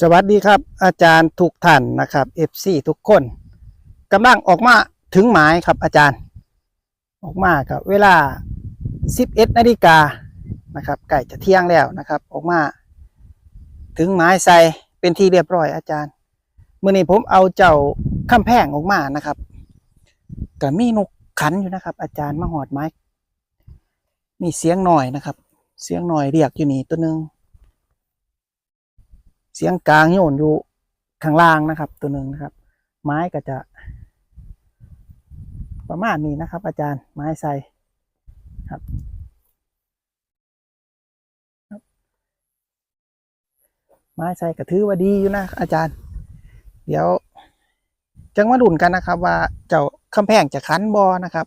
สวัสดีครับ อาจารย์ทุกท่านนะครับ FC ทุกคนกำลังออกมาถึงหมายครับอาจารย์ ออกมากับ เวลา 11นาฬิกานะครับใกล้จะเที่ยงแล้วนะครับ ออกมา ถึงหมายใส่เป็นที่เรียบร้อยอาจารย์เมื่อนี้ผมเอาเจ้าคำแพงออกมานะครับก็มีนกขันอยู่นะครับ อาจารย์มาหอดไม้มีเสียงหน่อยนะครับ เสียงหน่อยเรียกอยู่นี่ตัวหนึง เสียงกลางโยนอยู่ข้างล่างนะครับ ตัวหนึ่งนะครับ ไม้ก็จะ ประมาณนี้นะครับ อาจารย์ไม้ใส่ครับไม้ใส่ก็ถือว่าดีอยู่นะอาจารย์ เดี๋ยวจังมาดุนกันนะครับ ว่าเจ้าคำแพงจะคันบอนะครับ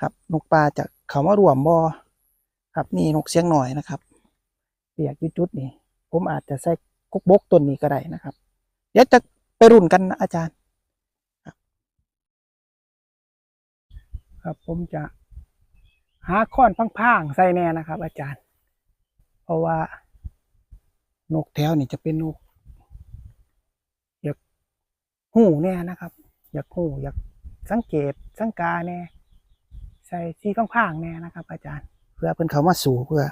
ครับนกปลาจะเขามารวมบอครับนี่นกเสียงหน่อยนะครับเปียกยุจุดนี่ผมอาจจะใส่ กุกบกต้นนี้ก็ได้นะครับ เดี๋ยวจะไปรุ่นกันนะอาจารย์ ครับผมจะหาค้อนพังๆใส่แน่นะครับ อาจารย์ เพราะว่านกแถวนี่จะเป็นนก อยากหูแน่นะครับ อยากหูอยากสังเกตสังกาแน่ใส่ที่ข้างๆแน่นะครับ อาจารย์ เพื่อเพิ่นเขามาสู่เพื่อ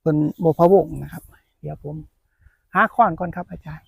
เพิ่นโบพะวงนะครับ เดี๋ยวผม หาค้อนก่อนครับอาจารย์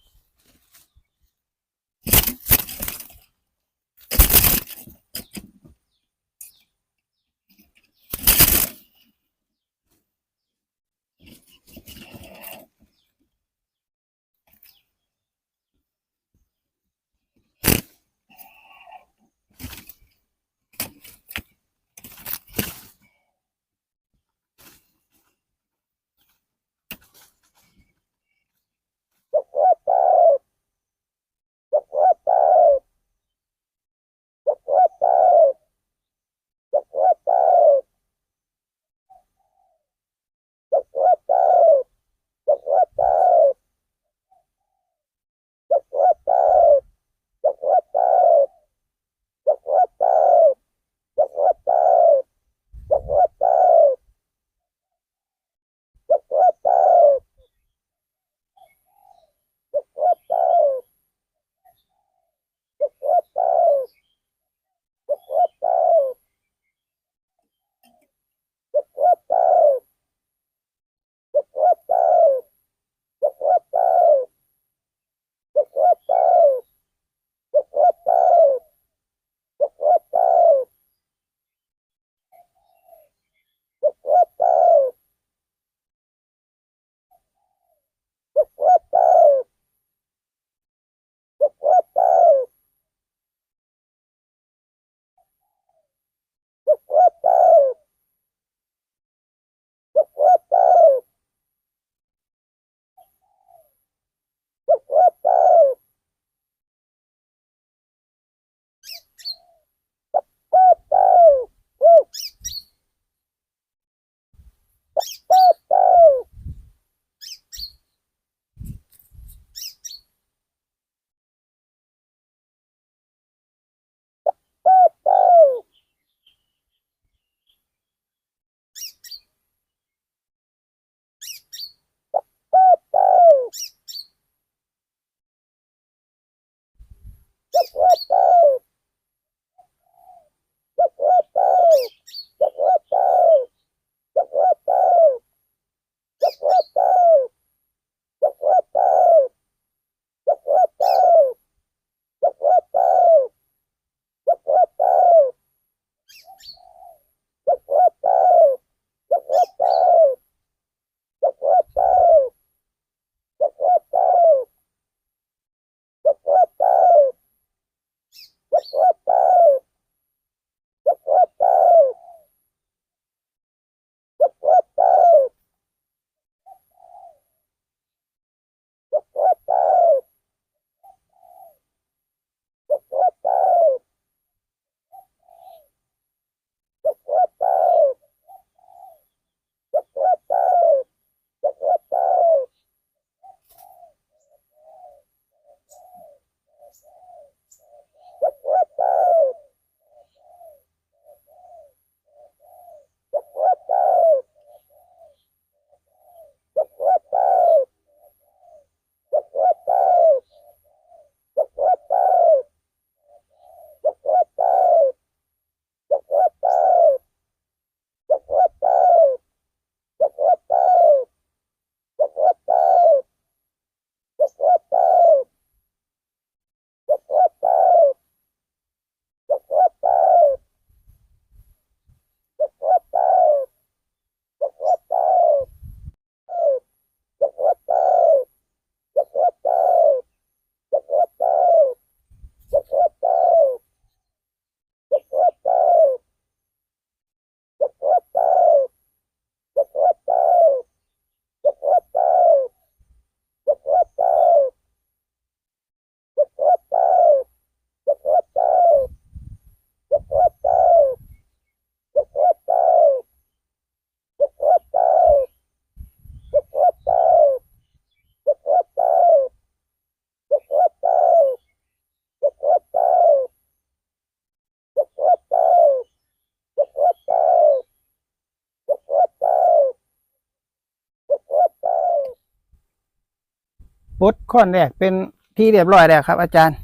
ข้อนแรกเป็นที่เรียบร้อยแล้วครับ อาจารย์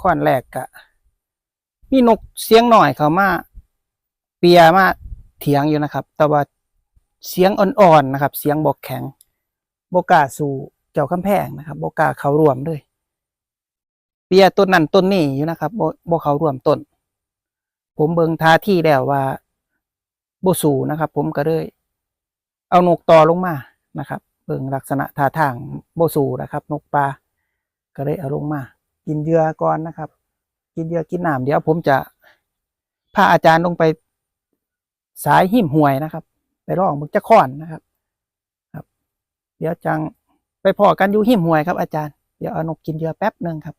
ข้อนแรกกะ มีนกเสียงหน่อยเขามาเปียมาเถียงอยู่นะครับ แต่ว่าเสียงอ่อนๆนะครับ เสียงบอกแข็งบกล้าสู่เจ้าคำแพงนะครับบกล้าเขารวมด้วยเปียต้นนั้นต้นนี้อยู่นะครับบบ่เขารวมต้น ผมเบิงท่าที่แล้วว่าบสู่นะครับ ผมก็เลยเอานกต่อลงมานะครับ เบิงลักษณะท่าทางโบสูนะครับ นกปลาก็เลยเอาลงมา กินเหยื่อก่อนนะครับ กินเหยื่อกินน้ำเดี๋ยวผมจะพาอาจารย์ลงไปสายหิมห่วยนะครับ ไปร่องมึกจะค่อนนะครับ ครับ เดี๋ยวจังไปพอกันอยู่หิมห่วยครับอาจารย์เดี๋ยวเอานกกินเหยื่อแป๊บหนึ่งครับ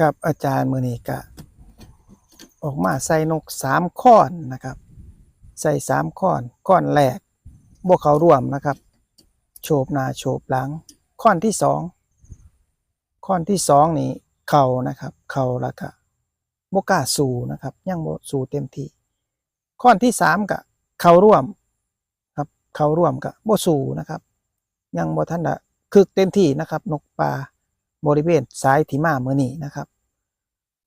กับอาจารย์มือนี้กะ ออกมาใส่นกสามข้อนนะครับ ใส่สามข้อนข้อนแรกบวกเขาร่วมนะครับ โฉบหน้าโฉบหลังข้อนที่สองข้อนที่สองนี่เข่านะครับ เข่าล้วก็บกล้าสู่นะครับยังโบสู่เต็มที่ข้อนที่สามกับเข่าร่วมครับเข่าร่วมกับบสู่นะครับ ยังโบ่ทันละคึกเต็มที่นะครับ นกปลา บริเวณสายที่มาเมื่อนี้นะครับ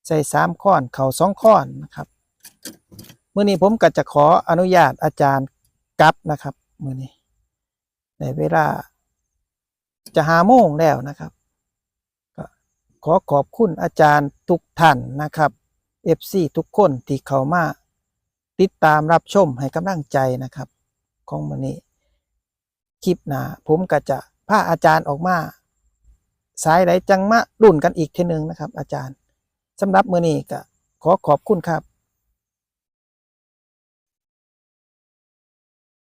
ใส่สามข้อนเข่าสองข้อนนะครับเมื่อนี้ผมก็จะขออนุญาตอาจารย์กับนะครับมื่อนี้ในเวลาจะหาโมงแล้วนะครับก็ขอขอบคุณอาจารย์ทุกท่านนะครับเอฟซีทุกคนที่เข้ามาติดตามรับชมให้กำลังใจนะครับ ของมื่อนี้ คลิปหนาผมก็จะพาอาจารย์ออกมา สายไหนจังมะรุ่นกันอีกทีหนึ่งนะครับ อาจารย์สำหรับมือนี้ก็ขอขอบคุณครับ